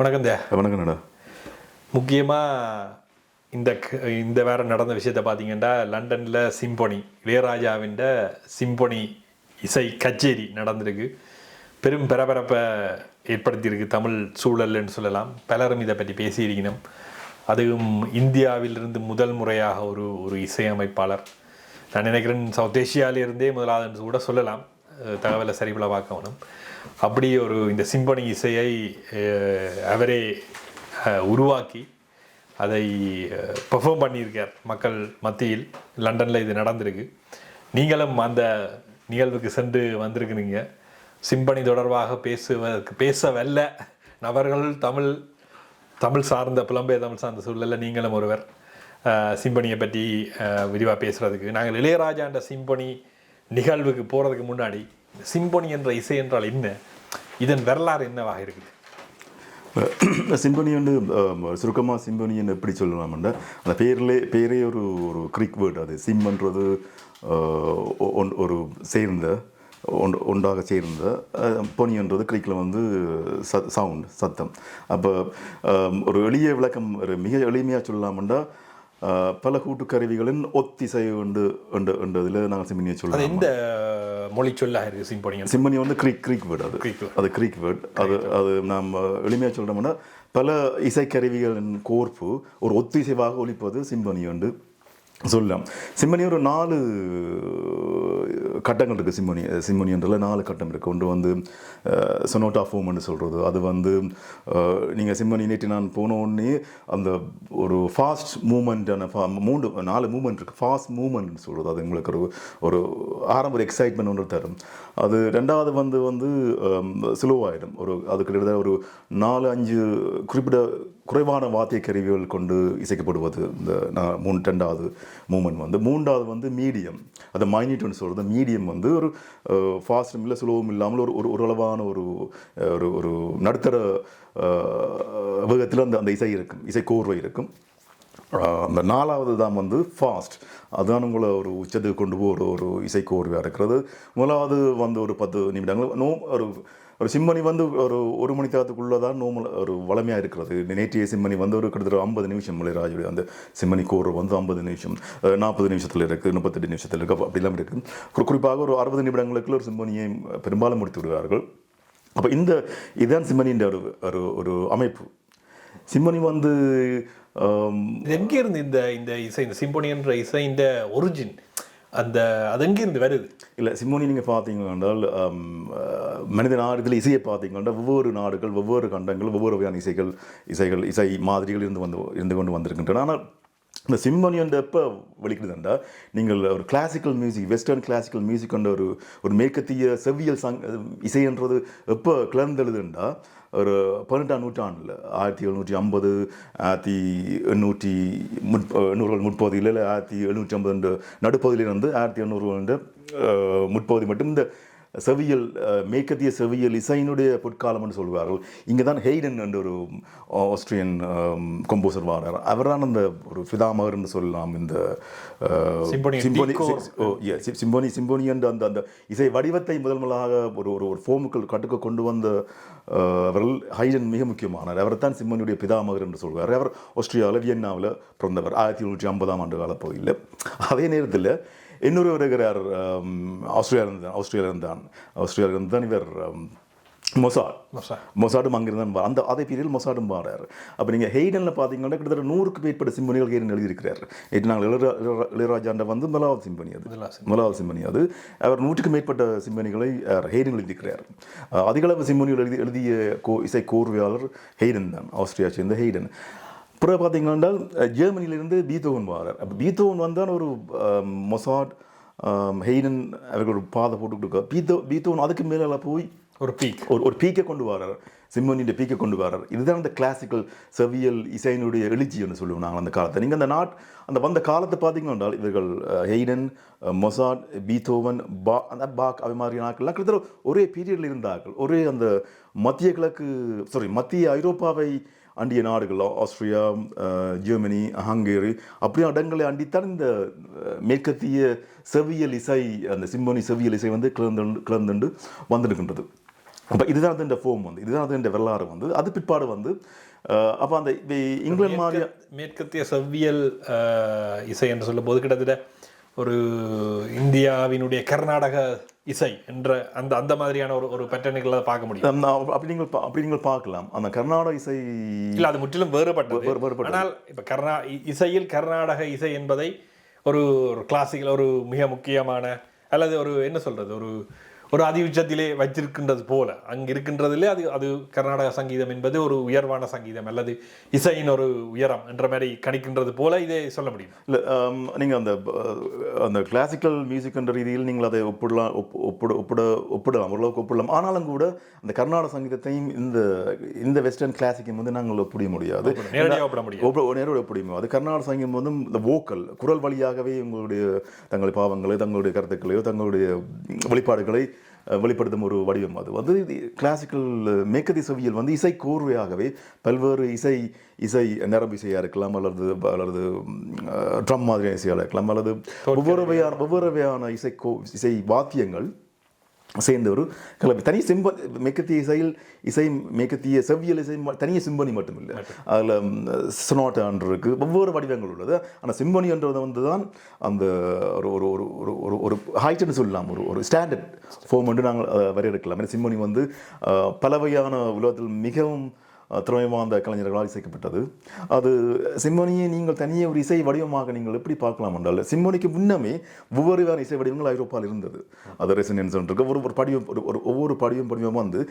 வணக்கம் தே. வணக்கம்டா. முக்கியமாக இந்த இந்த வாரம் நடந்த விஷயத்தை பார்த்தீங்கன்னா லண்டனில் சிம்பொனி இளையராஜாவின் சிம்பொனி இசை கச்சேரி நடந்திருக்கு. பெரும் பரபரப்பை ஏற்படுத்தியிருக்கு தமிழ் சூழல்னு சொல்லலாம். பலரும் இதை பற்றி பேசியிருக்கணும். அதுவும் இந்தியாவிலிருந்து முதல் முறையாக ஒரு ஒரு இசையமைப்பாளர். நான் நினைக்கிறேன் சவுத் ஏஷியாவிலிருந்தே முதலாவது கூட சொல்லலாம். தகவலை சரிபல பார்க்கணும் அப்படி ஒரு இந்த சிம்பனி இசையை அவரே உருவாக்கி அதை பெர்ஃபார்ம் பண்ணியிருக்கார் மக்கள் மத்தியில். லண்டனில் இது நடந்திருக்கு. நீங்களும் அந்த நிகழ்வுக்கு சென்று வந்திருக்கிறீங்க. சிம்பனி தொடர்பாக பேசுவதற்கு பேச வல்ல நபர்கள் தமிழ் தமிழ் சார்ந்த புலம்பெயர் தமிழ் சார்ந்த சூழலில் நீங்களும் ஒருவர் சிம்பனியை பற்றி விரிவாக பேசுகிறதுக்கு நாங்கள் இளையராஜாண்ட சிம்பனி நிகழ்வுக்கு போகிறதுக்கு முன்னாடி சிம்பொனி என்ற இசை என்றால் என்ன? இதன் வரலாறு என்னவாக இருக்குது? சிம்பனி வந்து சுருக்கமாக சிம்பனின்னு எப்படி சொல்லலாம்னா அந்த பேர்லே பேரே ஒரு ஒரு கிரிக் வேர்டு. அது சிம்ன்றது ஒன்- ஒரு சேர்ந்த ஒன் ஒன்றாக சேர்ந்த பொனின்றது கிரிக்கில் வந்து ச சவுண்ட் சத்தம். அப்போ ஒரு எளிய விளக்கம் ஒரு மிக எளிமையாக சொல்லலாம்னா பல கூட்டுக்கருவிகளின் ஒத்திசை உண்டு உண்டு என்றதில் நாங்கள் சிம்பனியை சொல்லலாம் எந்த மொழி சொல்லாக இருக்குது சிம்பொனி சிம்மனி வந்து க்ரீக் க்ரீக் வேர்டு அது. அது க்ரீக் வேர்ட். அது அது நாம் எளிமையாக சொல்கிறோம்னா பல இசைக்கருவிகளின் கோர்ப்பு ஒரு ஒத்திசைவாக ஒலிப்பது சிம்பனி வந்து சொல்லலாம் சிம்மனி ஒரு நாலு கட்டங்கள் இருக்குது சிம்பனி சிம்பனின்றதில் நாலு கட்டம் இருக்குது ஒன்று வந்து சொனோட்டா ஃபோம்னு சொல்கிறது அது வந்து நீங்கள் சிம்பனி நேற்று நான் போனோடனே அந்த ஒரு ஃபாஸ்ட் மூமெண்ட்டான ஃபா மூன்று நாலு மூமெண்ட் இருக்குது ஃபாஸ்ட் மூமெண்ட்னு சொல்கிறது அது உங்களுக்கு ஒரு ஒரு ஆரம்ப ஒரு எக்ஸைட்மெண்ட் ஒன்று தரும். அது ரெண்டாவது வந்து வந்து ஸ்லோவாகிடும் ஒரு அது கிட்டத்தட்ட ஒரு நாலு அஞ்சு குறிப்பிட்ட குறைவான வாத்திய கருவிகள் கொண்டு இசைக்கப்படுவது இந்த நான் மூணு ரெண்டாவது மூமெண்ட் வந்து. மூன்றாவது வந்து மீடியம். அது மைனிட்னு சொல்கிறது மீடியம் வந்து ஒரு ஃபாஸ்ட்டும் இல்லை சுலபம் இல்லாமல் ஒரு ஒரு ஓரளவான ஒரு ஒரு ஒரு நடுத்தர வேகத்தில் அந்த அந்த இசை இருக்கும். இசை கோர்வை இருக்கும். அந்த நாலாவது தான் வந்து ஃபாஸ்ட் அதுதான் உங்களை ஒரு உச்சத்துக்கு கொண்டு போகிற ஒரு இசைக்கோர்வையாக இருக்கிறது. முதலாவது வந்து ஒரு பத்து நிமிடங்கள். நோ ஒரு ஒரு சிம்மனி வந்து ஒரு ஒரு மணி நேரத்துக்குள்ளே தான் நோமல் ஒரு வளமையாக இருக்கிறது. நேற்றைய சிம்மனி வந்து ஒரு கிட்டத்தட்ட ஐம்பது நிமிஷம் முளைராஜுடைய அந்த சிம்மனி கோர் வந்து ஐம்பது நிமிஷம் நாற்பது நிமிஷத்தில் இருக்குது முப்பத்தெட்டு நிமிஷத்தில் இருக்குது அப்படிலாம் இருக்குது குறிப்பாக ஒரு அறுபது நிமிடங்களுக்குள்ள ஒரு சிம்மணியை பெரும்பாலும் முடித்து விடுவார்கள் அப்போ இந்த இதுதான் சிம்மனின்ற ஒரு ஒரு ஒரு அமைப்பு. சிம்மனி வந்து எங்கே இருந்து இந்த இந்த இசை இந்த சிம்பொனி என்ற இசை இந்த ஒரிஜின் அந்த அது அங்கேருந்து வருது? இல்லை சிம்மோனி நீங்கள் பார்த்தீங்க என்றால் மனித நாடுகள் இசையை பார்த்தீங்கன்னா ஒவ்வொரு நாடுகள் ஒவ்வொரு கண்டங்கள் ஒவ்வொரு வகையான இசைகள் இசைகள் இசை மாதிரிகள் இருந்து வந்து இருந்து கொண்டு வந்திருக்கின்றன. ஆனால் இந்த சிம்மனி வந்து எப்போ வெளிக்கிடுதுண்டா நீங்கள் ஒரு classical music western classical music கொண்ட ஒரு ஒரு மேற்கத்திய செவ்வியல் சங் இசைன்றது எப்போ கிளர்ந்தெழுதுண்டா? ஒரு பதினெட்டாம் நூற்றாண்டில் ஆயிரத்தி எழுநூற்றி ஐம்பது ஆயிரத்தி எண்ணூற்றி முற் எண்ணூறுகள் முற்பகுதியில் இல்லை ஆயிரத்தி எழுநூற்றி ஐம்பது நடுப்பகுதியிலிருந்து ஆயிரத்தி எண்ணூறு முற்பகுதி மட்டும் இந்த செவியல் மேற்கத்திய செவியல் இசையினுடைய பொற்காலம்னு சொல்வார்கள் இங்கே தான் ஹெய்டன் என்ற ஒரு ஆஸ்திரியன் கம்போசர் வாரார். அவர் தான் அந்த ஒரு ஃபிதாமகர்னு சொல்லலாம் இந்த சிம்பொனி சிம்பொனி சிம்பொனி என்ற அந்த அந்த இசை வடிவத்தை முதல் முதலாக ஒரு ஒரு ஒரு ஃபோமுக்கள் கட்டுக்க கொண்டு வந்த அவர்கள் ஹைடன் மிக முக்கியமானார். அவர் தான் சிம்பொனியுடைய பிதாமகர் என்று சொல்வார். அவர் ஆஸ்திரியாவில் வியன்னாவில் பிறந்தவர். ஆயிரத்தி எழுநூற்றி ஐம்பதாம் ஆண்டு காலப்பகுதியில். அதே நேரத்தில் இன்னொரு ஆஸ்திரேலியா தான் ஆஸ்திரேலியா இருந்தான். ஆஸ்திரேலியா தான் இவர் மொசாட். மொசாட். மொசாடும் அங்கிருந்தான் வா- அந்த அதே பீரியடில் மொசாடும் பாடுறார் அப்போ நீங்கள் ஹெய்டனில் பார்த்தீங்கன்னா கிட்டத்தட்ட நூறுக்கு மேற்பட்ட சிம்பனிகள் ஹெய்டன் எழுதியிருக்கிறார். நேற்று நாங்கள் இளையரா இளையரா- இளையராஜாண்ட வந்து முதலாவது சிம்பனி அது. முதலாவது சிம்பனி. அது. அவர் நூற்றுக்கு மேற்பட்ட சிம்பனிகளை ஹெய்டன் எழுதியிருக்கிறார். அதிகளவு சிம்பனிகள் எழுதி எழுதிய கோ இசை கோர்வையாளர் ஹெய்டன் தான் ஆஸ்திரியா சேர்ந்த ஹெய்டன். பிறகு பார்த்தீங்கன்னா ஜெர்மனியிலிருந்து பீத்தோவன் வாரார். அப்போ பீத்தோவன் வந்தான் ஒரு மொசாட் ஹெய்டன் அவர்கள் ஒரு பாதை போட்டு கொடுக்க. பீத்தோ பீத்தோவன் அதுக்கு மேலே போய் ஒரு பீக். ஒரு ஒரு பீக்கை கொண்டு வரார். சிம்மனிയുടെ பீக்கை கொண்டு வரார். இதுதான் அந்த கிளாசிக்கல் செவியல் இசையினுடைய எழுச்சின்னு சொல்லுவோம் நாங்கள் அந்த காலத்தை நீங்கள் அந்த நாட் அந்த வந்த காலத்தை பார்த்தீங்க என்றால் இவர்கள் ஹெய்டன் மொசாட் பீத்தோவன் பா அந்த பாக் அவை மாதிரியான ஆட்கள்லாம் கிட்டத்தட்ட ஒரே பீரியடில் இருந்தார்கள். ஒரே அந்த மத்திய கிழக்கு சாரி மத்திய ஐரோப்பாவை அண்டிய நாடுகள் ஆஸ்திரியா ஜெர்மனி ஹங்கேரி அப்படியான இடங்களை அண்டித்தான் இந்த மேற்கத்திய செவியல் இசை அந்த சிம்பொனி செவியல் இசை வந்து கிளர்ந்து கிளர்ந்துண்டு வந்திருக்கின்றது. அப்போ இதுதான் அது இந்த ஃபோம் வந்து இதுதான் அது இந்த வரலாறு வந்து. அது பிற்பாடு வந்து அப்போ அந்த இங்கிலாந்து மாதிரி மேற்கத்திய செவ்வியல் இசை என்று சொல்லும்போது கிட்டத்தட்ட ஒரு இந்தியாவினுடைய கர்நாடக இசை என்ற அந்த அந்த மாதிரியான ஒரு ஒரு பேட்டர்னுகளை பார்க்க முடியும். அப்படி நீங்கள் அப்படி நீங்கள் பார்க்கலாம். அந்த கர்நாடக இசை இல்ல அது முற்றிலும் வேறுபட்டது. வேறு- வேறுபட்டது. ஆனால் இப்ப கர்நா இசையில் கர்நாடக இசை என்பதை ஒரு ஒரு கிளாசிக்கல் ஒரு மிக முக்கியமான அல்லது ஒரு என்ன சொல்றது ஒரு ஒரு அதிஉச்சத்திலே வச்சிருக்கின்றது போல. அங்க இருக்கின்றதிலே அது அது கர்நாடக சங்கீதம் என்பது ஒரு உயர்வான சங்கீதம் அல்லது இசையின் ஒரு உயரம் என்ற மாதிரி கணிக்கின்றது போல இதை சொல்ல முடியும்? இல்லை நீங்கள் அந்த அந்த கிளாசிக்கல் மியூசிக்ன்ற ரீதியில் நீங்கள் அதை ஒப்பிடலாம் ஒப் ஒப்பிட ஒப்பிட ஒப்பிடலாம் ஓரளவுக்கு ஒப்பிடலாம். ஆனாலும் கூட அந்த கர்நாடக சங்கீதத்தையும் இந்த இந்த வெஸ்டர்ன் கிளாசிக்கையும் வந்து நாங்கள் ஒப்பிட முடியாது. நேரடியாக ஒப்பிட முடியும் ஒப்ப நேரோட ஒப்பிடியும் அது கர்நாடக சங்கீதம் வந்து இந்த வோக்கல் குரல் வழியாகவே உங்களுடைய தங்களுடைய பாவங்களை தங்களுடைய கருத்துக்களையோ தங்களுடைய வெளிப்பாடுகளை வெளிப்படுத்தும் ஒரு வடிவம் அது. வந்து கிளாசிக்கல் மேற்கத்திய செவியல் வந்து இசை கோர்வையாகவே பல்வேறு இசை இசை நரம்பு இசையாக இருக்கலாம் அல்லது அல்லது ட்ரம் மாதிரியான இசையாக இருக்கலாம் அல்லது ஒவ்வொரு வகையான ஒவ்வொரு வகையான இசை கோ இசை வாத்தியங்கள் சேர்ந்த ஒரு கலவை தனி சிம்ப மேற்கத்திய இசையில் இசை மேற்கத்திய செவ்வியல் இசை தனிய சிம்பனி மட்டும். இல்லை அதில் சொனாட்டான் இருக்கு ஒவ்வொரு வடிவங்கள் உள்ளது. ஆனால் சிம்பனின்றது வந்து தான் அந்த ஒரு ஒரு ஒரு ஒரு ஒரு ஒரு ஹைட்டுன்னு சொல்லலாம். ஒரு ஒரு ஸ்டாண்டர்ட் ஃபார்ம் வந்து நாங்கள் வரையறுக்கலாம். ஏன்னா சிம்பனி வந்து அஹ், பல வகையான உலகத்தில் மிகவும் அஹ், வாய்ந்த கலைஞர்களால் இசைக்கப்பட்டது. அது சிம்மனியை நீங்கள் தனியே ஒரு இசை வடிவமாக நீங்கள் எப்படி பார்க்கலாம் என்றால் சிம்மனிக்கு முன்னமே ஒவ்வொரு வேறு இசை வடிவங்கள் ஐரோப்பாவில் இருந்தது. அது ரெசினன்ஸ் இருக்கு ஒரு ஒரு படிவம் ஒரு ஒவ்வொரு படிவம் படிவம் வந்து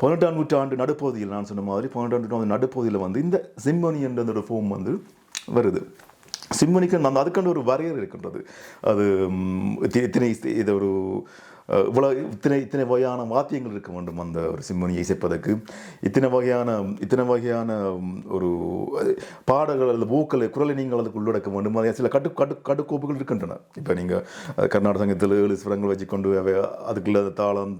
பதினெட்டாம் நூற்றாண்டு நடுப்பகுதியில் நான் சொன்ன மாதிரி பதினெட்டாம் நூற்றாண்டு நடுப்பகுதியில் வந்து இந்த சிம்மனி என்ற ஒரு ஃபோம் வந்து வருது. சிம்மனிக்கு அந்த அதுக்கான ஒரு வரையறை இருக்கின்றது. அது இத்தனை இது ஒரு அஹ், இவ்வளவு இத்தனை இத்தனை வகையான வாத்தியங்கள் இருக்க வேண்டும் அந்த ஒரு சிம்மனியை இசைப்பதற்கு. இத்தனை வகையான இத்தனை வகையான ஒரு பாடல்கள் அல்லது பூக்களை குரலை நீங்கள் அதுக்கு உள்ளடக்க வேண்டும். அது சில கட்டு கட்டு கட்டுக்கோப்புகள் இருக்கின்றன. இப்போ நீங்கள் கர்நாடக சங்கத்தில் ஏழு ஸ்வரங்கள் வச்சுக்கொண்டு அவை அதுக்குள்ள தாளம்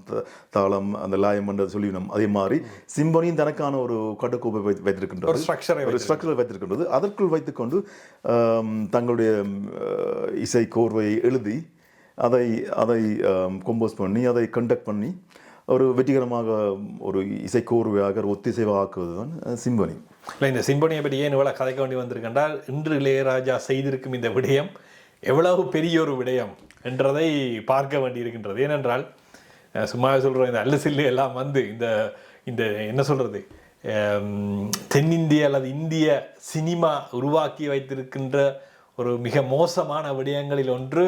தாளம் அந்த லாயம் பண்ணுறது சொல்லினோம் அதே மாதிரி சிம்பனியும் தனக்கான ஒரு கட்டுக்கோப்பை வை வைத்திருக்கின்றது. ஒரு ஸ்ட்ரக்சரை ஒரு ஸ்ட்ரக்சர் வைத்திருக்கின்றது. அதற்குள் வைத்துக்கொண்டு தங்களுடைய இசை கோர்வையை எழுதி அதை அதை um, கம்போஸ் பண்ணி அதை கண்டக்ட் பண்ணி ஒரு வெற்றிகரமாக ஒரு இசைக்கோர்வையாக ஒரு ஒத்திசைவாக ஆக்குவது தான் சிம்பனி. இல்லை இந்த சிம்பனியை பற்றி ஏன் இவ்வளோ கதைக்க வேண்டி வந்திருக்கின்றால் இன்று இளையராஜா செய்திருக்கும் இந்த விடயம் எவ்வளவு பெரிய ஒரு விடயம் என்றதை பார்க்க வேண்டியிருக்கின்றது. ஏனென்றால் சும்மா சொல்கிறோம் இந்த அல்லசில்லு எல்லாம் வந்து இந்த இந்த என்ன சொல்கிறது தென்னிந்திய அல்லது இந்திய சினிமா உருவாக்கி வைத்திருக்கின்ற ஒரு மிக மோசமான விடயங்களில் ஒன்று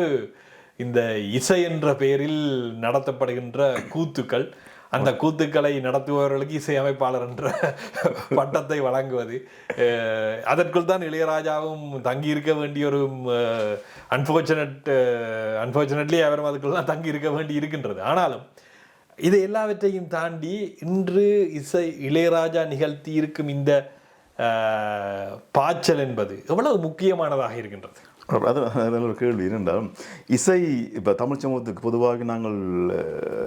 இந்த இசை என்ற பெயரில் நடத்தப்படுகின்ற கூத்துக்கள். அந்த கூத்துக்களை நடத்துபவர்களுக்கு இசையமைப்பாளர் என்ற பட்டத்தை வழங்குவது. அதற்குள் தான் இளையராஜாவும் தங்கி இருக்க வேண்டிய ஒரு அன்ஃபார்ச்சுனேட் அன்ஃபார்ச்சுனேட்லி அவரும் அதுக்குள் தான் தங்கி இருக்க வேண்டி இருக்கின்றது. ஆனாலும் இது எல்லாவற்றையும் தாண்டி இன்று இசை இளையராஜா நிகழ்த்தி இருக்கும் இந்த பாய்ச்சல் என்பது எவ்வளவு முக்கியமானதாக இருக்கின்றது? அது அதில் ஒரு கேள்வி என்னென்றால் இசை இப்போ தமிழ் சமூகத்துக்கு பொதுவாக நாங்கள்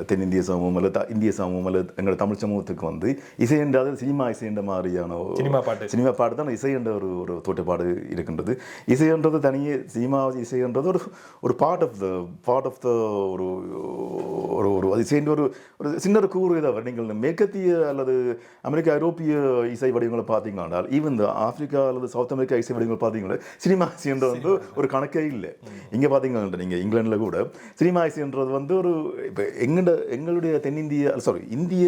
தென்னிந்திய சமூகம் அல்லது த- இந்திய சமூகம் அல்லது எங்கள் தமிழ் சமூகத்துக்கு வந்து இசை என்றால் சினிமா இசை என்ற மாதிரியான ஒரு- சினிமா பாட்டு. சினிமா பாட்டு தான் இசை என்ற ஒரு ஒரு தோற்றப்பாடு இருக்கின்றது இசைன்றது தனியே சினிமா இசைன்றது ஒரு ஒரு part of the part of the ஒரு ஒரு ஒரு அது இசைன்ற ஒரு ஒரு சின்ன ஒரு கூறு இதாக நீங்கள் மேற்கத்திய அல்லது அமெரிக்க ஐரோப்பிய இசை வடிவங்களை பார்த்தீங்கன்னா ஈவன் இந்த ஆப்பிரிக்கா அல்லது சவுத் அமெரிக்கா இசை வடிவங்கள் பார்த்தீங்கன்னா சினிமா இசைன்றது வந்து ஒரு கணக்கே இல்லை. இங்கே பார்த்தீங்கன்னா நீங்கள் இங்கிலாண்டில் கூட சினிமா இசைன்றது வந்து ஒரு இப்போ எங்கட எங்களுடைய தென்னிந்திய சாரி இந்திய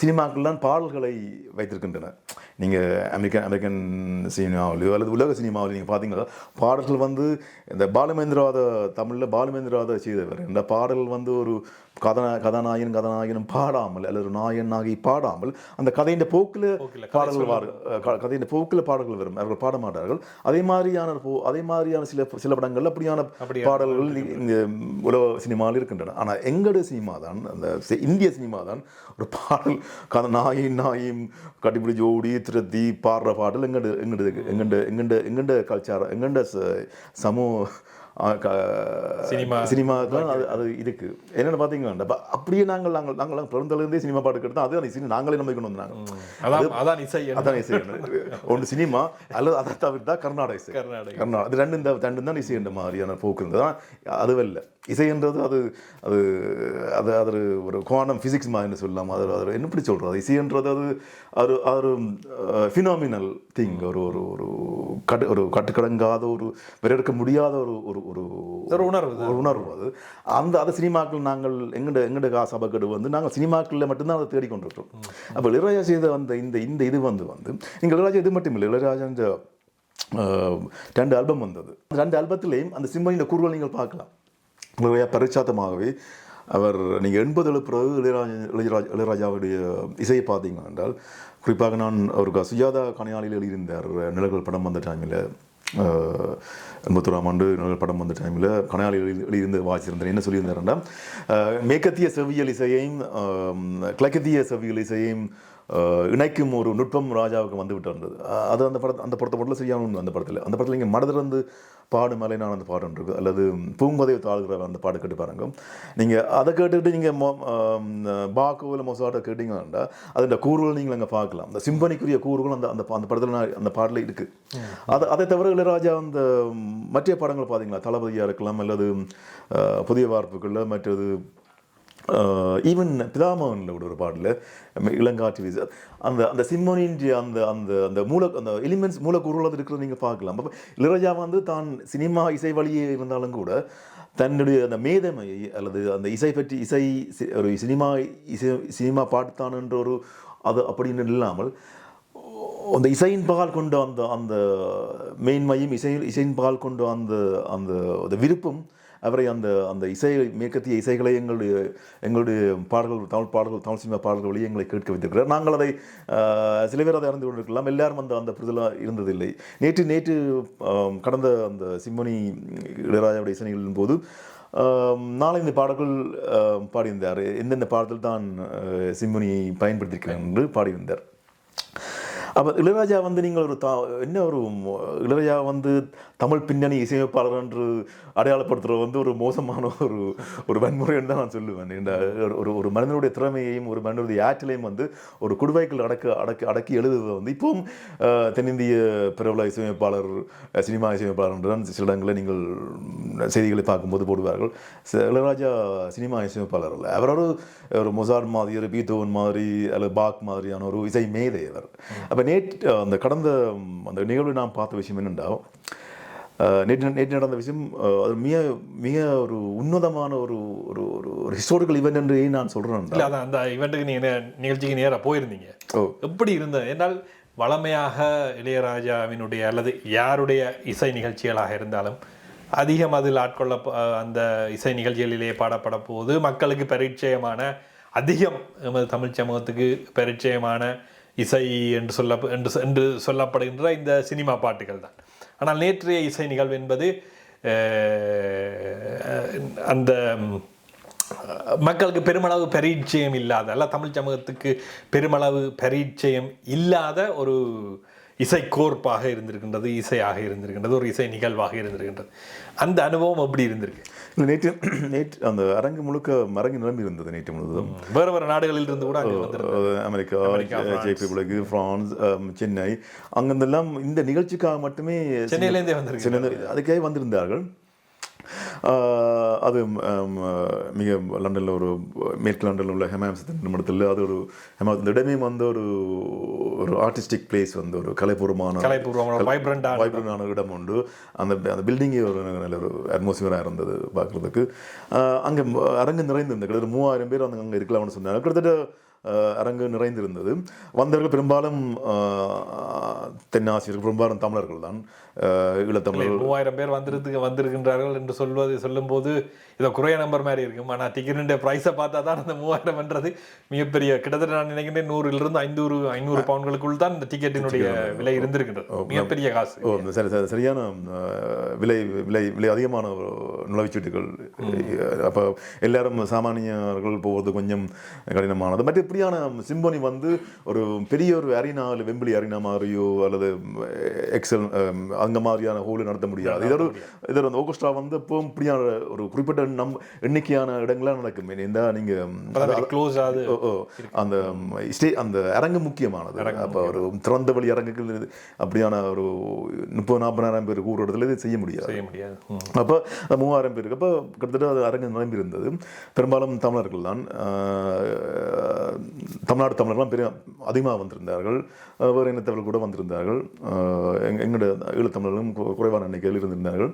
சினிமாக்கள்லாம் பாடல்களை வைத்திருக்கின்றன. நீங்கள் அமெரிக்கன் அமெரிக்கன் சினிமாவிலையோ அல்லது உலக சினிமாவிலையோ நீங்கள் பார்த்தீங்கன்னா பாடல்கள் வந்து இந்த பாலுமேந்திராத தமிழில் பாலுமேந்திராத செய்தவர் இந்த பாடல் வந்து ஒரு கதனா கதாநாயகன் கதாநாயகனும் பாடாமல் அல்லது ஒரு நாயனாகி பாடாமல் அந்த கதையின் போக்கில் பாடல்கள் வரும். க- கதையின் போக்கில் பாடல்கள் வரும். அவர்கள் பாட மாட்டார்கள். அதே மாதிரியான போ- அதே மாதிரியான சில சில படங்கள் அப்படியான பாடல்கள் இந்த உலக சினிமாவில் இருக்கின்றன. ஆனால் எங்களுடைய சினிமா தான் அந்த இந்திய சினிமா தான் ஒரு பாடல். கதை நாயும் நாயும் கட்டிப்பிடி ஜோடி திருத்தி பாடுற பாடல் எங்கண்டு எங்கண்டு எங்கண்டு எங்கண்டு எங்கண்ட கல்ச்சார எங்கண்ட ச- சமூக சினிமா. சினிமா அது அது இருக்கு என்னென்னு பார்த்தீங்கன்னா அப்ப அப்படியே நாங்கள் நாங்கள் நாங்கள் பிறந்தலேருந்தே சினிமா பாட்டு கேட்டு அது அந்த நாங்களே நம்பி கொண்டு வந்தாங்க. அதான் அதான் இசை? அதான் இசை ஒன்று சினிமா அல்லது அதை தவிர்த்தா கர்நாடக இசை. கர்நாடக. கர்நாடக. அது ரெண்டு இந்த ரெண்டு தான் இசை என்ற மாதிரியான போக்கு இருந்தது ஆனால் அதுவே இல்லை இசைன்றது அது அது அது அது ஒரு குவானம் ஃபிசிக்ஸ் மாதிரி சொல்லலாம். அது அது என்ன இப்படி சொல்கிறது இசைன்றது அது அது ஒரு ஃபினாமினல் திங் ஒரு ஒரு ஒரு கட்டு ஒரு கட்டுக்கடங்காத ஒரு வரையறுக்க முடியாத ஒரு ஒரு ஒரு ஒரு உணர்வு ஒரு உணர்வு அது. அந்த அது சினிமாக்கள் நாங்கள் எங்கட எங்கட காசு அபக்கடு வந்து நாங்கள் சினிமாக்களில் மட்டும்தான் அதை தேடிக்கொண்டிருக்கிறோம். அப்போ இளையராஜா செய்த அந்த இந்த இந்த இது வந்து வந்து நீங்கள் இளையராஜா இது மட்டும் இல்லை. இளையராஜா ரெண்டு ஆல்பம் வந்தது. ரெண்டு ஆல்பத்திலையும் அந்த சிம்பனியில் கூறுகள் நீங்கள் பார்க்கலாம். உங்களுடைய பரிச்சாத்தமாகவே அவர் நீங்கள் எண்பது எழுப்புறது இளையராஜா இளையராஜா இளையராஜாவுடைய இசையை பார்த்தீங்க என்றால் குறிப்பாக நான் அவருக்கு சுஜாதா கனியாளியில் எழுதியிருந்தார் நிலங்கள் படம் வந்த டைமில் எண்பத்தோராம் ஆண்டு படம் வந்த டைமில் கனையாளி எழுதி எழுதியிருந்து வாசிச்சிருந்தேன். என்ன சொல்லியிருந்தாருன்னா மேற்கத்திய செவ்வியல் இசையையும் கிழக்கத்திய செவ்வியல் இசையையும் இணைக்கும் ஒரு நுட்பம் ராஜாவுக்கு வந்து விட்டு இருந்தது அது அந்த படத்தை அந்த படத்தை மட்டும் சரியான உண்மை அந்த படத்தில். அந்த படத்தில் இங்கே மனதிலிருந்து பாடு மலைனான அந்த பாடம் இருக்கு அல்லது பூங்கதை தாழ்கிற அந்த பாடு கேட்டு பாருங்க. நீங்கள் அதை கேட்டுட்டு நீங்கள் பாக்கோ இல்லை மொசாட்டை கேட்டிங்கன்னா அதில் கூறுகள் நீங்கள் அங்கே பார்க்கலாம். அந்த சிம்பனிக்குரிய கூறுகள் அந்த அந்த அந்த படத்தில் நான் அந்த பாடலில் இருக்கு. அது அதை தவிர இளையராஜா அந்த ம், மற்ற படங்கள் பார்த்தீங்களா தளபதியாக இருக்கலாம் அல்லது புதிய வார்ப்புகளில் மற்றது Uh, ஈவன் பிதாமகனில் கூட ஒரு பாடலில் இளங்காற்று வீசு அந்த அந்த சிம்மனின் அந்த அந்த அந்த மூல அந்த எலிமெண்ட்ஸ் மூலக்கூறுகள் அது இருக்கிறத நீங்கள் பார்க்கலாம். அப்போ இளையராஜா வந்து தான் சினிமா இசை வழியே இருந்தாலும் கூட தன்னுடைய அந்த மேதமையை அல்லது அந்த இசை பற்றி இசை ஒரு சினிமா இசை சினிமா பாட்டுத்தான் என்ற ஒரு அது அப்படின்னு இல்லாமல் அந்த இசையின் பால் கொண்டு அந்த அந்த மேன்மையும் இசை இசையின் பால் கொண்டு அந்த அந்த அந்த விருப்பம் அவரை அந்த அந்த இசை மேற்கத்திய இசைகளை எங்களுடைய எங்களுடைய பாடல்கள் தமிழ் பாடல்கள் தமிழ் சினிமா பாடல்கள் வழியே எங்களை கேட்க வைத்திருக்கிறார். நாங்கள் அதை ஆஹ், சில பேர் அதை அறிந்து கொண்டிருக்கலாம். எல்லாரும் அந்த அந்த புரிதலாக இருந்ததில்லை. நேற்று நேற்று கடந்த அந்த சிம்மனி இளையராஜாவுடைய இசை நிகழ்வின் போது ஆம், நாளை இந்த பாடல்கள் பாடியிருந்தார். எந்தெந்த பாடத்தில் தான் ஆஹ், சிம்மனியை பயன்படுத்தியிருக்கிறார் என்று பாடியிருந்தார். அப்போ இளையராஜா வந்து நீங்கள் ஒரு தா என்ன ஒரு இளையராஜா வந்து தமிழ் பின்னணி இசையமைப்பாளர் என்று அடையாளப்படுத்துறது வந்து ஒரு மோசமான ஒரு ஒரு வன்முறைன்னு தான் நான் சொல்லுவேன். இந்த ஒரு- ஒரு மனிதனுடைய திறமையையும் ஒரு மனிதனுடைய ஆற்றலையும் வந்து ஒரு குடுவைக்குள் அடக்க அடக்கி அடக்கி எழுதுவது வந்து இப்பவும் தென்னிந்திய பிரபல இசையமைப்பாளர் சினிமா இசையமைப்பாளர் தான் சில இடங்களில் நீங்கள் செய்திகளை பார்க்கும்போது போடுவார்கள். இளையராஜா சினிமா இசையமைப்பாளர் அல்ல. அவர் ஒரு ஒரு மொசார்ட் மாதிரி ஒரு பீத்தோவன் மாதிரி அல்லது பாக் மாதிரியான ஒரு இசை மேதை அவர். அப்போ நேற்று அந்த கடந்த அந்த நிகழ்வு நான் பார்த்த விஷயம் என்னென்னா அஹ், நேற்று நேற்று நடந்த விஷயம் அது மிக மிக ஒரு உன்னதமான ஒரு ஒரு ஒரு ஒரு ஹிஸ்டாரிக்கல் ஈவெண்ட் என்று நான் சொல்கிறேன் இல்ல அதான் அந்த இவெண்ட்டுக்கு நீங்க நே- நிகழ்ச்சிக்கு நேரா போயிருந்தீங்க. ஓ. எப்படி இருந்தது? என்றால் வளமையாக இளையராஜாவினுடைய அல்லது யாருடைய இசை நிகழ்ச்சிகளாக இருந்தாலும் அதிகம் அதில் ஆட்கொள்ள அந்த இசை நிகழ்ச்சிகளிலே பாடப்பட போது மக்களுக்கு பரிச்சயமான அதிகம் எமது தமிழ் சமூகத்துக்கு பரிச்சயமான இசை என்று சொல்ல என்று என்று சொல்லப்படுகின்ற இந்த சினிமா பாட்டுகள் தான். ஆனால் நேற்றைய இசை நிகழ்வு என்பது அந்த மக்களுக்கு பெருமளவு பரீட்சயம் இல்லாத அல்ல தமிழ் சமூகத்துக்கு பெருமளவு பரீட்சயம் இல்லாத ஒரு இசை கோர்ப்பாக இருந்திருக்கின்றது இசையாக இருந்திருக்கின்றது ஒரு இசை நிகழ்வாக இருந்திருக்கின்றது. அந்த அனுபவம் எப்படி இருந்திருக்கு? இல்லை, நேற்று நேற்று அந்த அரங்கு முழுக்க அரங்கு நிரம்பி இருந்தது நேற்று முழுவதும். வேற வேற நாடுகளில் இருந்து கூட அமெரிக்கா ஜேபி உலகு பிரான்ஸ் அஹ் சென்னை. அங்கிருந்தெல்லாம் இந்த நிகழ்ச்சிக்காக மட்டுமே சென்னையிலேருந்தே வந்திருக்கு சென்னை அதுக்காக வந்திருந்தார்கள். அது மிக லண்டனில் ஒரு மேற்கு லண்டனில் உள்ள ஹெமாம்சத்தின் நிமிடத்தில் அது ஒரு ஹெமா இந்த இடமே வந்து ஒரு ஒரு ஆர்டிஸ்டிக் பிளேஸ் வந்து ஒரு கலைபூர்வமான கலைபூர்வமான வைப்ரண்டான வைப்ரண்டான இடம் உண்டு. அந்த அந்த பில்டிங்கே ஒரு நல்ல ஒரு அட்மாஸ்பியராக இருந்தது பார்க்குறதுக்கு. அங்கே அரங்கு நிறைந்திருந்தது கிட்டத்தட்ட மூவாயிரம் பேர் அந்த அங்கே இருக்கலாம்னு சொன்னாங்க கிட்டத்தட்ட அரங்கு நிறைந்திருந்தது. வந்தவர்கள் பெரும்பாலும் அஹ், தென்னாசியர்கள் பெரும்பாலும் தமிழர்கள் தான். அஹ், ஈழத்தமிழர்கள் மூவாயிரம் பேர் வந்திருக்கு வந்திருக்கின்றார்கள் என்று சொல்வது சொல்லும்போது இதோ குறைய நம்பர் மாதிரி இருக்கும். ஆனால் டிக்கெட்டுடைய ப்ரைஸை பார்த்தா தான் அந்த மூவாயிரம்ன்றது மிகப்பெரிய கிட்டத்தட்ட நான் நினைக்கிறேன் நூறிலிருந்து ஐநூறு ஐநூறு பவுன்களுக்குள் தான் இந்த டிக்கெட்டினுடைய விலை இருந்திருக்கின்றது. மிகப்பெரிய காசு. ஓ சரி சரி சரியான விலை விலை விலை அதிகமான ஒரு நுழைவுச்சீட்டுகள் அப்போ எல்லாரும் சாமானியர்கள் போவது கொஞ்சம் கடினமானது. மற்ற இப்படியான சிம்பனி வந்து ஒரு பெரிய ஒரு அரினாவில் வெம்பிளி அரினா மாதிரியோ அல்லது எக்ஸல் அங்க மாதிரியான ஹோல் நடத்த முடியாது. இதோட இதோட அந்த ஓகஸ்ட்ரா வந்து இப்போ இப்படியான ஒரு குறிப்பிட்ட நம் எண்ணிக்கையான இடங்களா நடக்கும். இந்த நீங்க க்ளோஸ் ஆகுது. அந்த ஸ்டே அந்த அரங்கு முக்கியமானது. அப்போ ஒரு திறந்த வழி அரங்குகள் இது அப்படியான ஒரு முப்பது நாற்பதாயிரம் பேர் கூற இடத்துல இது செய்ய முடியாது. செய்ய முடியாது. அப்போ மூவாயிரம் பேருக்கு அப்போ கிட்டத்தட்ட அது அரங்கு நிரம்பி இருந்தது பெரும்பாலும் தமிழர்கள் தான் தமிழ்நாடு தமிழர்கள்லாம் பெரிய அதிகமாக வந்திருந்தார்கள். வேறு இனத்தவர்கள் கூட வந்திருந்தார்கள். எங் எங்களுடைய ஈழத்தமிழர்களும் குறைவான எண்ணிக்கையில் இருந்திருந்தார்கள்.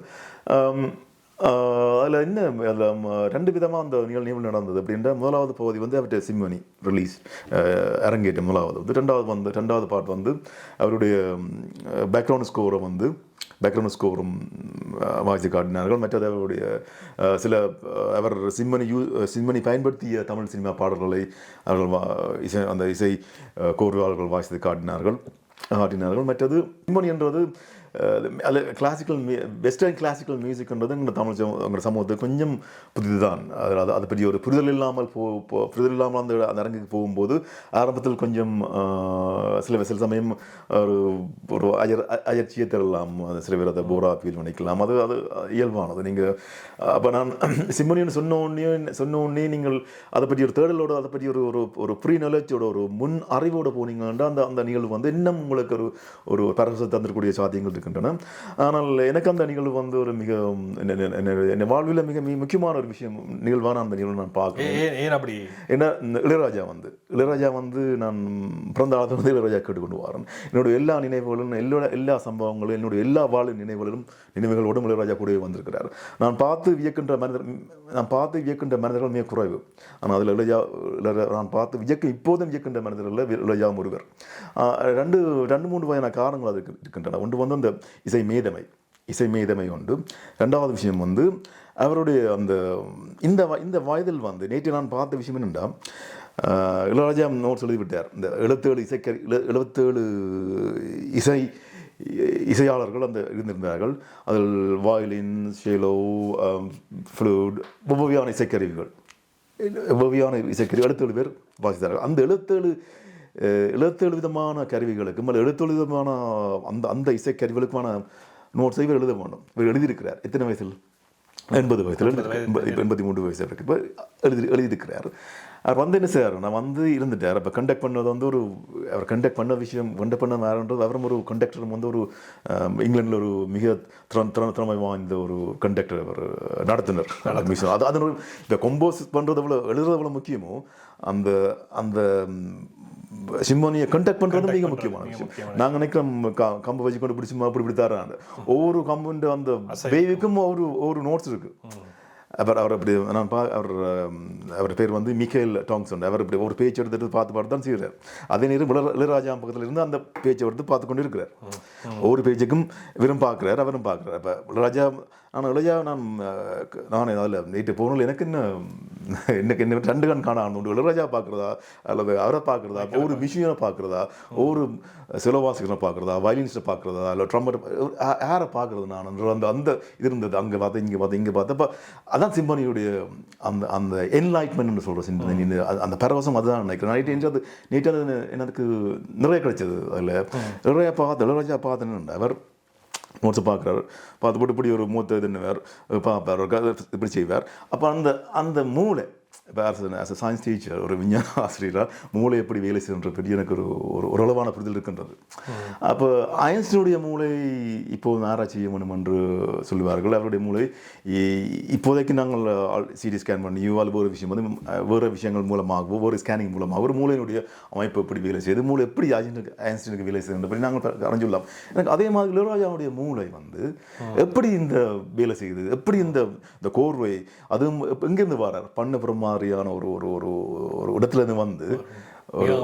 அதில் என்ன அதில் ரெண்டு விதமாக அந்த நிகழ் நிகழ்வு நடந்தது அப்படின்ற முதலாவது பகுதி வந்து அவருடைய சிம்மணி ரிலீஸ் அரங்கேற்றம் முதலாவது. வந்து ரெண்டாவது வந்து ரெண்டாவது பாட்டு வந்து அவருடைய பேக்ரவுண்ட் ஸ்கோரை வந்து பேக்ரவுண்ட் ஸ்கோரும் வாய்ஸை காட்டினார்கள். மற்றது அவருடைய சில அவர் சிம்மணி யூ சிம்மணி பயன்படுத்திய தமிழ் சினிமா பாடல்களை அவர்கள் இசை அந்த இசை அஹ், கோர்வாளர்கள் வாசித்து காட்டினார்கள் காட்டினார்கள். மற்றது சிம்மணி என்றது அது கிளாசிக்கல் வெஸ்டர்ன் கிளாசிக்கல் மியூசிக்ன்றது எங்கள் தமிழ் சமூ- எங்கள் சமூகத்துக்கு கொஞ்சம் புதிதுதான் அது அது அதை பற்றி ஒரு புரிதல் இல்லாமல் போ புரிதல் இல்லாமல் அந்த அந்த அரங்குக்கு போகும்போது ஆரம்பத்தில் கொஞ்சம் சில சில சமயம் ஒரு ஒரு அயர் அயற்சியை தரலாம் சில பேர் அதை போரா ஃபீல் பண்ணிக்கலாம் அது அது இயல்பானது நீங்கள் அப்போ நான் சிம்மனின்னு சொன்ன உடனே சொன்ன உடனே நீங்கள் அதை பற்றி ஒரு தேடலோட அதை பற்றி ஒரு ஒரு ஒரு ப்ரீ ஒரு முன் அறிவோடு போனீங்கன்னா அந்த அந்த நிகழ்வு வந்து இன்னும் உங்களுக்கு ஒரு ஒரு பரவசத்தை தந்திரக்கூடிய சாத்தியங்கள் இருக்கின்றன. ஆனால் எனக்கு அந்த நிகழ்வு வந்து ஒரு மிக என் வாழ்வில் மிக மிக முக்கியமான ஒரு விஷயம் நிகழ்வான அந்த நிகழ்வு நான் பார்க்கிறேன். ஏன் அப்படி? ஏன்னா இளையராஜா வந்து இளையராஜா வந்து நான் பிறந்த ஆளத்தில் வந்து இளையராஜா கேட்டுக்கொண்டு வரேன். என்னோட எல்லா நினைவுகளும் எல்லா எல்லா சம்பவங்களும் என்னுடைய எல்லா வாழ் நினைவுகளும் நினைவுகளோடும் இளையராஜா கூடவே வந்திருக்கிறார். நான் பார்த்து வியக்கின்ற மனிதர் நான் பார்த்து வியக்கின்ற மனிதர்கள் மிக குறைவு. ஆனால் அதில் இளையரா- நான் பார்த்து வியக்க இப்போதும் வியக்கின்ற மனிதர்களில் இளையராஜா ஒருவர் ஆஹ் ரெண்டு ரெண்டு மூன்று வகையான காரணங்கள் அதுக்கு இருக்கின்றன. ஒன்று வந்து அந்த இசை மேதமை இசை மேதமை உண்டு. ரெண்டாவது விஷயம் வந்து அவருடைய அந்த இந்த இந்த வயதில் வந்து நேற்று நான் பார்த்த விஷயம் என்னென்னா இளையராஜா நோட்ஸ் எழுதி விட்டார் இந்த எழுபத்தேழு இசைக்கறி எழுபத்தேழு இசை இசையாளர்கள் அந்த இருந்திருந்தார்கள். அதில் வயலின் ஷேலோ ஃப்ளூட் ஒவ்வொரு இசைக்கருவிகள். வெவ்வேறான இசைக்கருவி எழுபத்தேழு பேர் வாசித்தார்கள். அந்த எழுபத்தேழு எழுபத்தேழு விதமான கருவிகளுக்கு மேலே எழுபத்தேழு விதமான அந்த அந்த இசைக்கருவிகளுக்குமான நோட்ஸை இவர் எழுத வேண்டும். இவர் எழுதியிருக்கிறார். எத்தனை வயசில்? எண்பது வயசில். இப்போ எண்பத்தி மூன்று வயசு இருக்கு இப்போ எழுதி எழுதியிருக்கிறார். அவர் வந்து என்ன செய்யார் நான் வந்து இருந்துட்டார். இப்போ கண்டக்ட் பண்ணது வந்து ஒரு அவர் கண்டக்ட் பண்ண விஷயம் கண்டக்ட் பண்ண வேறுன்றது அவரும் ஒரு கண்டக்டர் வந்து ஒரு அஹ், இங்கிலாந்தில் ஒரு மிக திறன் திறன் திறமை வாய்ந்த ஒரு கண்டக்டர் அவர் நடத்துனர். மியூசியம் அது அது இப்போ கம்போஸ் பண்ணுறது எவ்வளோ எழுதுறது எவ்வளோ முக்கியமோ அந்த அந்த சிம்மோனியை கண்டக்ட் பண்ணுறது மிக முக்கியமான விஷயம். நாங்கள் நினைக்கிறோம் கம்பு வச்சு கொண்டு பிடிச்சி அப்படி இப்படி தராங்க ஒவ்வொரு கம்புன்ற அந்த வேவுக்கும் ஒரு ஒரு நோட்ஸ் இருக்கு. அவர் அவர் அப்படி நான் பா அவர் அவர் பேர் வந்து மிக்கேல் டாங்ஸன் அவர் இப்படி ஒரு பேச்சு எடுத்துட்டு பார்த்து பார்த்து தான் செய்கிறார் அதே நேரம் இள இளையராஜா பக்கத்தில் இருந்து அந்த பேச்சை எடுத்து பார்த்து கொண்டு இருக்கிறார். ஒவ்வொரு பேச்சுக்கும் இவரும் பார்க்குறார் அவரும் பார்க்குறார். அப்போ இளையராஜா நான் இளையா நான் நான் அதில் நேற்று போனதில் எனக்கு என்ன எனக்கு என்ன ரெண்டு கண் காண ஆனது இளையராஜா பார்க்குறதா? அல்லது அவரை பார்க்குறதா? ஒவ்வொரு மிஷினை பார்க்குறதா? ஒவ்வொரு சிலவாசிகளை பார்க்குறதா? வயலின்ஸை பார்க்குறதா? இல்லை ட்ரம்மர் யாரை பார்க்குறது நான்? அந்த அந்த இது இருந்தது. அங்கே பார்த்து இங்கே பார்த்து இங்கே பார்த்து. அப்போ அதான் சிம்பனியுடைய அந்த அந்த என்லைட்மெண்ட்னு சொல்கிற சிம்பனி. அந்த பரவசம் அதுதான் நினைக்கிறேன். நைட்டு என்று அது நேற்று அது எனக்கு நிறைய கிடைச்சது அதில். நிறைய பார்த்து இளையராஜா பார்த்தேன்னு அவர் நோட்ஸை பார்க்குறாரு. பார்த்து போட்டு இப்படி ஒரு மூத்த இதுன்னுவார் பார்ப்பார் இப்படி செய்வார். அப்போ அந்த அந்த மூளை இப்போ ஆஸ் அ சயின்ஸ் டீச்சர் ஒரு விஞ்ஞான ஆசிரியராக மூளை எப்படி வேலை செய்யறது எனக்கு ஒரு ஒரு ஓரளவான புரிதல் இருக்கின்றது. அப்போ ஐன்ஸ்டீனுடைய மூளை இப்போது ஆராய்ச்சி செய்ய வேண்டும் என்று சொல்லுவார்கள். அவருடைய மூளை இப்போதைக்கு நாங்கள் சிடி ஸ்கேன் பண்ணியோ அல்லது ஒரு விஷயம் வந்து வேறு விஷயங்கள் மூலமாகவோ ஒரு ஸ்கேனிங் மூலமாக ஒரு மூளையினுடைய அமைப்பு எப்படி வேலை செய்யுது மூளை எப்படி ஐன்ஸ்டீனுக்கு வேலை செய்யுது பற்றி நாங்கள் அறிஞ்சுள்ளோம். எனக்கு அதே மாதிரி இளையராஜாவுடைய மூளை வந்து எப்படி இந்த வேலை செய்யுது எப்படி இந்த இந்த கோர்வை அதுவும் எங்கேருந்து வரார்? பண்ணப்புறம் மாதிரியான ஒரு ஒரு ஒரு ஒரு இடத்துல இருந்து வந்து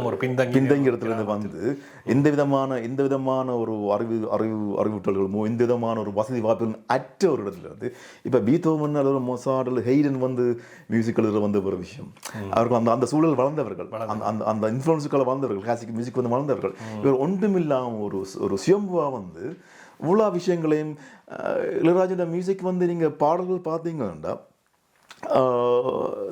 ஒரு பின்தங்கி பின்தங்கிய இடத்துல இருந்து வந்து எந்த விதமான எந்த விதமான ஒரு அறிவு அறிவு அறிவூட்டல்களுமோ எந்த விதமான ஒரு வசதி வாய்ப்புகளும் அற்ற ஒரு இடத்துல இருந்து இப்போ பீத்தோமன் அல்லது மொசாட் அல்லது ஹெய்டன் வந்து மியூசிக்கல் வந்து ஒரு விஷயம். அவர்கள் அந்த அந்த சூழல் வளர்ந்தவர்கள் அந்த அந்த அந்த இன்ஃப்ளூன்ஸுக்களை வளர்ந்தவர்கள் கிளாசிக் மியூசிக் வந்து வளர்ந்தவர்கள் இவர் ஒன்றுமில்லாமல் ஒரு ஒரு சுயம்புவா வந்து இவ்வளோ விஷயங்களையும் இளையராஜோட மியூசிக் வந்து நீங்கள் பாடல்கள் பார்த்தீங்கன்னா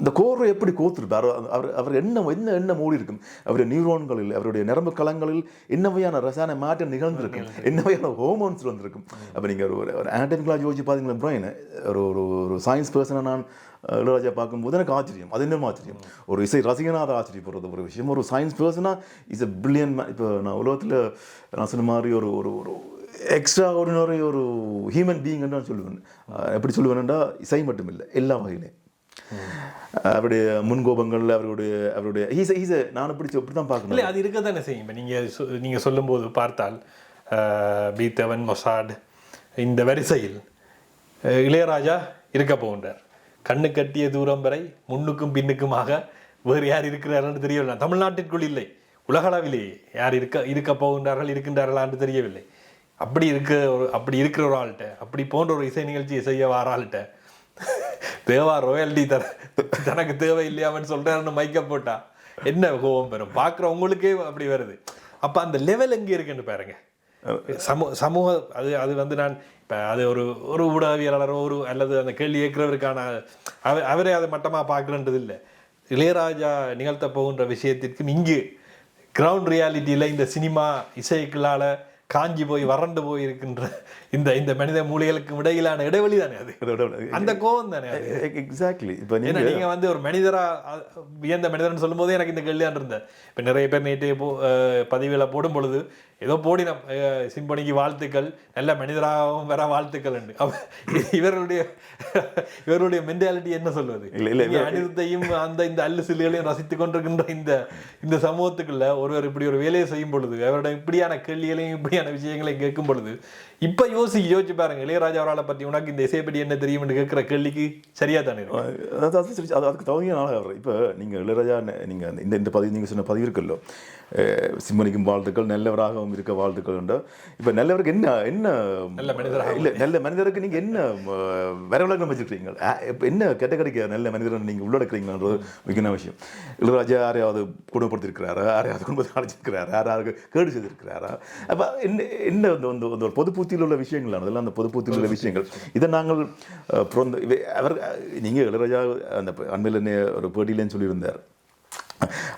இந்த கோரை எப்படி கோத்துருப்பார் அவர் அவர் என்ன என்ன என்ன மூடி இருக்கும்? அவருடைய நியூரோன்களில் அவருடைய நரம்பு களங்களில் என்ன வகையான ரசாயன மாற்றம் நிகழ்ந்திருக்கும்? என்ன வகையான ஹோமோன்ஸ் வந்திருக்கும்? அப்போ நீங்கள் ஒரு ஒரு ஆண்டமிக்கலாக யோசிச்சு பார்த்தீங்களா பிரைன் ஒரு ஒரு ஒரு சயின்ஸ் பர்சனை நான் இளையராஜா பார்க்கும்போது எனக்கு ஆச்சரியம். அது இன்னும் ஆச்சரியம். ஒரு இசை ரசிகனாக ஆச்சரியப்படுறது ஒரு விஷயம். ஒரு சயின்ஸ் பர்சனாக இஸ் எ பில்லியன் இப்போ நான் உலகத்தில் நான் சொன்ன மாதிரி ஒரு ஒரு ஒரு எக்ஸ்ட்ரா ஆர்டினரி ஒரு ஹியூமன் பீயிங் நான் சொல்லுவேன். எப்படி சொல்லுவேன்டா இசை மட்டும் இல்லை எல்லா வகையிலையும் அவருடைய முன்கோபங்கள் அவருடைய அவருடைய ஹீஸ் ஹீஸ் நான் பிடிச்சி இப்படி தான் பார்க்கணும். இல்லை அது இருக்க தானே செய்யும். இப்போ நீங்கள் சொ நீங்கள் சொல்லும்போது பார்த்தால் பீத்தவன் மொசாட் இந்த வரிசையில் இளையராஜா இருக்க போகின்றார். கண்ணு கட்டிய தூரம் வரை முன்னுக்கும் பின்னுக்குமாக வேறு யார் இருக்கிறார்கள் தெரியவில்லை. தமிழ்நாட்டிற்குள் இல்லை. உலகளவிலேயே யார் இருக்க இருக்க போகின்றார்கள் இருக்கின்றார்களா என்று தெரியவில்லை. அப்படி இருக்க ஒரு அப்படி இருக்கிற ஒரு ஆள்கிட்ட அப்படி போன்ற ஒரு இசை நிகழ்ச்சியை செய்ய வர ஆள்கிட்ட தேவா ராயல்டி தர தனக்கு தேவை இல்லையாமன்னு சொல்கிறாருன்னு மைக்க போட்டா. என்ன கோபம் பெறும் பார்க்குறவங்களுக்கே அப்படி வருது. அப்போ அந்த லெவல் எங்கே இருக்குன்னு பாருங்க. சமூக சமூக அது அது வந்து நான் இப்போ அது ஒரு ஒரு ஊடகவியலாளரோ ஒரு அல்லது அந்த கேள்வி கேட்கிறவருக்கான அவ அவரே அதை மட்டமாக பார்க்குறன்றது இல்லை. இளையராஜா நிகழ்த்த போகின்ற விஷயத்திற்கும் இங்கு கிரவுண்ட் ரியாலிட்டியில் இந்த சினிமா இசைக்களால் காஞ்சி போய் வறண்டு போய் இருக்கின்ற இந்த இந்த மனித மூலிகளுக்கும் இடையிலான இடைவெளி தானே அது? அந்த கோவம் தானே எக்ஸாக்ட்லி இப்போ ஏன்னா நீங்கள் நீங்க வந்து ஒரு மனிதரா வியந்த மனிதர்னு சொல்லும்போதே எனக்கு இந்த கேள்வியான் இருந்தேன் இப்ப நிறைய பேர் நேற்று போ பதிவுல போடும் பொழுது ஏதோ போடினம் சிம்பொனிக்கு வாழ்த்துக்கள் நல்ல மனிதராகவும் வர வாழ்த்துக்கள் உண்டு இவர்களுடைய இவருடைய மென்டாலிட்டி என்ன சொல்வது? நீங்க அனிருத்தையும் அந்த இந்த அல்லு சில்லுகளையும் ரசித்துக் கொண்டிருக்கின்ற இந்த இந்த சமூகத்துக்குள்ள ஒருவர் இப்படி ஒரு வேலையை செய்யும் பொழுது அவரோட இப்படியான கேள்விகளையும் இப்படியான விஷயங்களையும் கேட்கும் பொழுது இப்போ யோசி யோசிச்சு பாருங்க இளையராஜா அவரால் பற்றி உனக்கு இந்த இசையை பற்றி என்ன தெரியும்னு கேட்குற கேள்விக்கு சரியாக தானே அதாவது அது அதுக்கு தகுதியான ஆளாக அவர் இப்போ நீங்கள் இளையராஜா நீங்கள் இந்த இந்த பதிவு நீங்கள் சொன்ன பதிவு இருக்குல்லோ சிம்மனிக்கும் வாழ்த்துக்கள் நல்லவராகவும் இருக்க வாழ்த்துக்கள் உண்டு இப்போ நல்லவருக்கு என்ன என்ன நல்ல மனிதராக இல்லை நல்ல மனிதருக்கு நீங்கள் என்ன அஹ், வரவிலக்கம் வச்சுருக்கீங்க இப்போ என்ன கேட்டகரிக்கு நல்ல மனிதரை நீங்கள் உள்ளடக்கிறீங்கன்றது முக்கியமான விஷயம் இளையராஜா யாரையாவது குடும்பப்படுத்திருக்கிறாரா யாரையாவது குடும்பத்தை அழைச்சிருக்கிறாரா யாராவது கேடு செய்திருக்கிறாரா அப்போ என்ன என்ன அந்த அந்த ஒரு பொது புத்தியில் உள்ள விஷயங்கள் அதெல்லாம் அந்த பொது புத்தியில் உள்ள விஷயங்கள் இதை நாங்கள் பிறந்த அவர் நீங்கள் இளையராஜா அந்த அண்மையில் ஒரு பேட்டியிலேன்னு சொல்லியிருந்தார்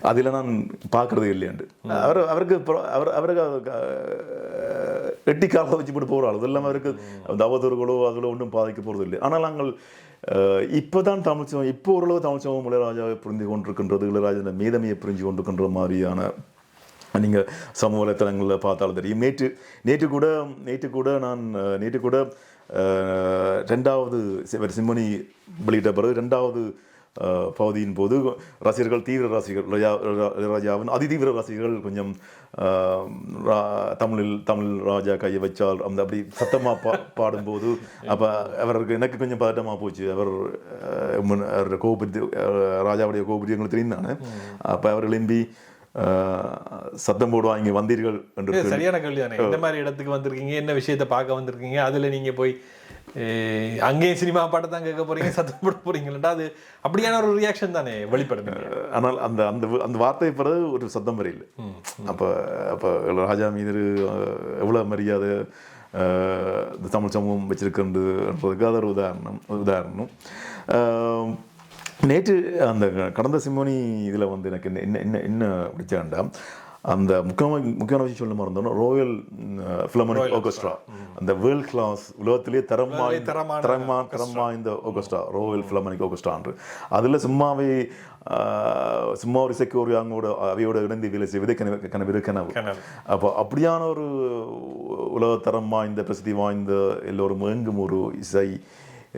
அதில் நான் பார்க்குறது இல்லையாண்டு. அவர் அவருக்கு அவர் அவருக்கு அஹ், எட்டி காலை வச்சு போட்டு போகிறாள் அது இல்லாமல் அவருக்கு தவதர்களோ அவதூறுகளோ அதில் ஒன்றும் பாதிக்க போகிறது இல்லை ஆனால் நாங்கள் இப்போ தான் தமிழ் சமூகம் இப்போ ஓரளவு தமிழ் சமூகம் இளையராஜாவை புரிந்து கொண்டிருக்கின்றது இளையராஜா மீதமையை புரிஞ்சு கொண்டிருக்கின்ற மாதிரியான நீங்கள் சமூக வலைத்தளங்களில் பார்த்தாலும் தெரியும். நேற்று நேற்று கூட நேற்று கூட நான் நேற்று கூட ரெண்டாவது சி- சிம்மனி வெளியிட்ட பிறகு ரெண்டாவது பகுதியின் போது ரசிகர்கள் தீவிர ரசிகர்கள் ராஜாவின் அதிதீவிர ரசிகர்கள் கொஞ்சம் தமிழில் தமிழ் ராஜா கையை வச்சால் அந்த அப்படி சத்தமாக பா பாடும்போது அப்போ அவருக்கு எனக்கு கொஞ்சம் பதட்டமாக போச்சு. அவர் அஹ், முன்- அவர் கோபுரி ராஜாவுடைய கோபுரி எங்களுக்கு தெரியும் தானே? அப்போ அவர் எழும்பி சத்தம் போடுவாங்க இங்கே வந்தீர்கள் என்று சரியான கேள்வி. தானே இந்த மாதிரி இடத்துக்கு வந்திருக்கீங்க என்ன விஷயத்தை பார்க்க வந்திருக்கீங்க அதுல நீங்க போய் அங்கேயும் சினிமா பாட்டை தான் கேட்க போறீங்க சத்தம் போட போறீங்களா அது அப்படியான ஒரு ரியாக்ஷன் தானே வெளிப்படுங்க ஆனால் அந்த அந்த அந்த வார்த்தை பிறகு ஒரு சத்தம் வரையில் அப்போ அப்போ ராஜா மீது எவ்வளோ மரியாதை இந்த தமிழ் சமூகம் வச்சிருக்கின்றதுக்கு அது ஒரு உதாரணம் உதாரணம். நேற்று அந்த கடந்த சிம்மனி இதில் வந்து எனக்கு என்ன என்ன என்ன என்ன பிடிச்சாண்டா அந்த முக்கியமாக முக்கியமான விஷயம் சொல்ல மறந்தோம்னா ரோயல் ஃபிலமனிக் ஆர்கெஸ்ட்ரா அந்த வேர்ல்ட் கிளாஸ் உலகத்திலே தரம் தரமா தரம் வாய்ந்த ஆர்கெஸ்ட்ரா ரோயல் ஃபிலமனிக் ஆர்கெஸ்ட்ரான்று அதில் சும்மாவே சும்மா ஒரு இசைக்கு ஒரு அவங்களோட அவையோட இணைந்து வேலை செய்வதே கனவு கனவு. அப்போ அப்படியான ஒரு உலகத்தரம் வாய்ந்த பிரசித்தி வாய்ந்த எல்லோரும் எங்கும் ஒரு இசை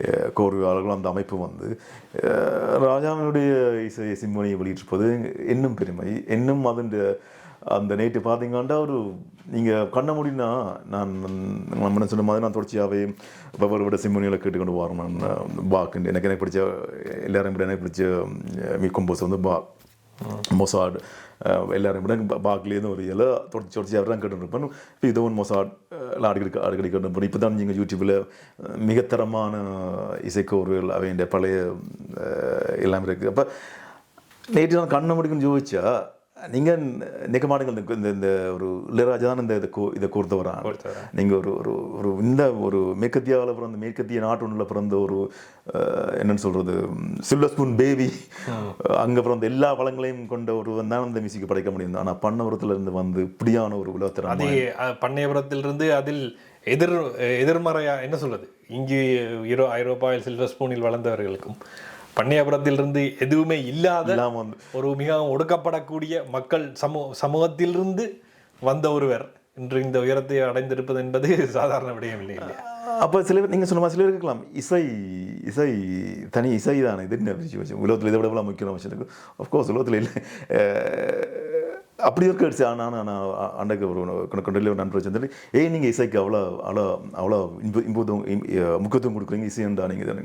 அஹ், கோர்வையாளர்கள் அந்த அமைப்பு வந்து ராஜாவினுடைய இசை சிம்மனியை வெளியிட்டிருப்பது இன்னும் பெருமை இன்னும் அதன் அந்த நேற்று பார்த்தீங்கன்னா ஒரு நீங்கள் கண்ண முடினா நான் நம்ம சொன்ன மாதிரி நான் தொடர்ச்சியாகவே வெவ்வேறு விட சிம்மனியில் கேட்டுக்கொண்டு வரேன் நான் பாக்கு எனக்கு எனக்கு பிடிச்ச எல்லாரும் விட எனக்கு பிடிச்ச மீ கொம்போஸ் வந்து பா மொசாட் அஹ், எல்லாரும் விட பாக்லேருந்து ஒரு இதில் தொடர்ச்சி தொடர்ச்சியாக தான் கேட்டுருப்பேன். இப்போ இதோ ஒன்று மொசாட் எல்லாம் அடிக்கடி அடிக்கடி கேட்டுருப்பேன் இப்போ தான் நீங்கள் யூடியூப்பில் மிகத்தரமான இசைக்கோர்கள் அவைய பழைய எல்லாமே இருக்குது அப்போ நேற்று நான் கண்ணை முடிக்குன்னு யோசிச்சா நீங்கள் நிற்க மாட்டீங்க இந்த இந்த- ஒரு இளையராஜா தான் இந்த இதை கூ இதை கூர்த்தவரா. நீங்கள் ஒரு ஒரு ஒரு இந்த ஒரு மேற்கத்தியாவில் பிறந்த மேற்கத்திய நாட்டொன்றில் பிறந்த ஒரு என்னன்னு சொல்கிறது சில்வர் ஸ்பூன் பேபி அங்கே பிறந்த எல்லா வளங்களையும் கொண்ட ஒருவன் தான் அந்த மியூசிக்கை படைக்க முடியும். ஆனால் பண்ணவரத்துல இருந்து வந்து இப்படியான ஒரு உலகத்திறன் அது பண்ணையபுரத்திலிருந்து அதில் எதிர் எதிர்மறையா என்ன சொல்றது? இங்கு யூரோ ஐரோப்பாவில் சில்வர் ஸ்பூனில் வளர்ந்தவர்களுக்கும் பண்ணையபுரத்திலிருந்து எதுவுமே இல்லாத ஒரு மிகவும் ஒடுக்கப்படக்கூடிய மக்கள் சமூ சமூகத்திலிருந்து வந்த ஒருவர். இன்று இந்த உயரத்தை அடைந்திருப்பது என்பது சாதாரண விடயம் இல்லை இல்லையா அப்போ சில பேர் நீங்கள் சொன்ன மாதிரி சில பேர் இருக்கலாம் இசை இசை தனி இசை தானே இது விஷயம் உலகத்தில் இதை விட முக்கியம் விஷயம் அஃப்கோர்ஸ் உலகத்தில் இல்லை. அப்படி இருக்க ஆனால் நான் அண்டைக்கு ஒரு கொண்டில் ஒரு நண்பர் வச்சிருந்தேன் ஏன் நீங்கள் இசைக்கு அவ்வளோ அவ்வளோ அவ்வளோ இன்பு அஹ், முக்கியத்துவம் கொடுக்குறீங்க. நீங்கள் தானே தானே.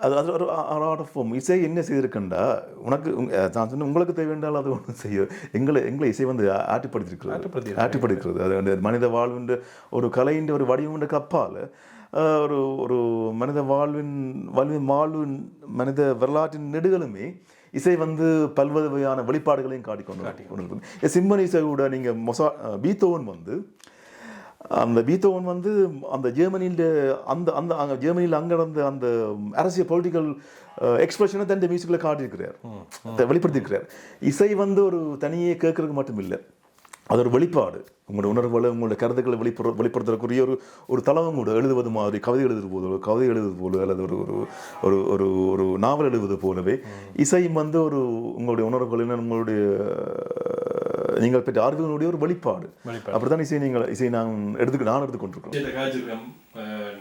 அது அது ஒரு ஆர்ட் ஆஃப் ஃபார்ம் இசை என்ன செய்திருக்கண்டா? உனக்கு நான் சொன்ன உங்களுக்கு தேவைன்றால் அது ஒன்றும் செய்ய எங்களை எங்களை இசை வந்து ஆட்டிப்படுத்திருக்கிறது. ஆட்டிப்படுத்தியிருக்கு. ஆட்டிப்படுத்துறது அது வந்து மனித வாழ்வின் ஒரு கலையின் ஒரு வடிவம் அப்பால் அஹ், ஒரு ஒரு மனித வாழ்வின் வாழ்வின் வாழ்வின் மனித வரலாற்றின் நெடுகளுமே இசை வந்து பல்வேறு வகையான வெளிப்பாடுகளையும் காட்டிக்கொண்டு கொண்டு சிம்மன் இசையோட நீங்கள் மொசா பீத்தோவன் வந்து அந்த பீத்தோவன் வந்து அந்த ஜெர்மனியில் அந்த அந்த அங்கே ஜெர்மனியில் அங்கே நடந்த அந்த அரசியல் பொலிட்டிக்கல் எக்ஸ்பிரஷனை தன் மியூசிக்கில் காட்டியிருக்கிறார். வெளிப்படுத்தியிருக்கிறார். இசை வந்து ஒரு தனியே கேட்கறதுக்கு மட்டும் இல்லை. அது ஒரு வெளிப்பாடு. உங்களோட உணர்வுகளை உங்களோட கருத்துக்களை வெளிப்பட வெளிப்படுத்தக்கூடிய ஒரு ஒரு தளமும் கூட. எழுதுவது மாதிரி கவிதை எழுதுவது போல கவிதை எழுதுவது போல அல்லது ஒரு ஒரு ஒரு ஒரு ஒரு நாவல் எழுதுவது போலவே இசையும் வந்து ஒரு உங்களுடைய உணர்வுகளின் உங்களுடைய நீங்கள் பெற்ற அறிவுகளுடைய ஒரு வெளிப்பாடு. அப்படித்தான் இசை நீங்கள் இசை நான் எடுத்துக்க நான் எடுத்துக்கொண்டிருக்கோம்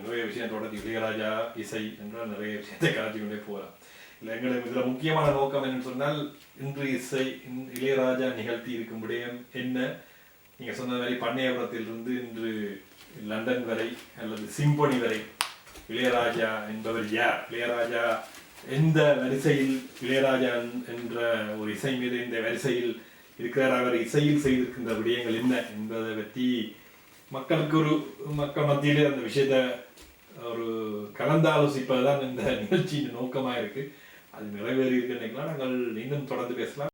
நிறைய விஷயம் தொடர்ந்து இளையராஜா இசை என்ற நிறைய விஷயத்தை காய்ச்சி கொண்டே போகலாம் இல்லை எங்களுக்கு இதில் முக்கியமான நோக்கம் என்னன்னு சொன்னால் இன்று இசை இளையராஜா நிகழ்த்தி இருக்கும் விடயம் என்ன? நீங்கள் சொன்ன மாதிரி பண்ணையபுரத்திலிருந்து இன்று லண்டன் வரை அல்லது சிம்பொனி வரை இளையராஜா என்பவர் யார்? இளையராஜா எந்த வரிசையில் இளையராஜா என்- என்ற ஒரு இசை மீது இந்த வரிசையில் இருக்கிறார். அவர் இசையில் செய்திருக்கின்ற விடயங்கள் என்ன என்பதை பற்றி மக்களுக்கு ஒரு மக்கள் மத்தியில் அந்த விஷயத்தை ஒரு கலந்தாலோசிப்பதுதான் இந்த நிகழ்ச்சியின் நோக்கமாக இருக்கு. அது நிறைவேறி இருக்குன்னு நாங்கள் இன்னும் தொடர்ந்து பேசலாம்.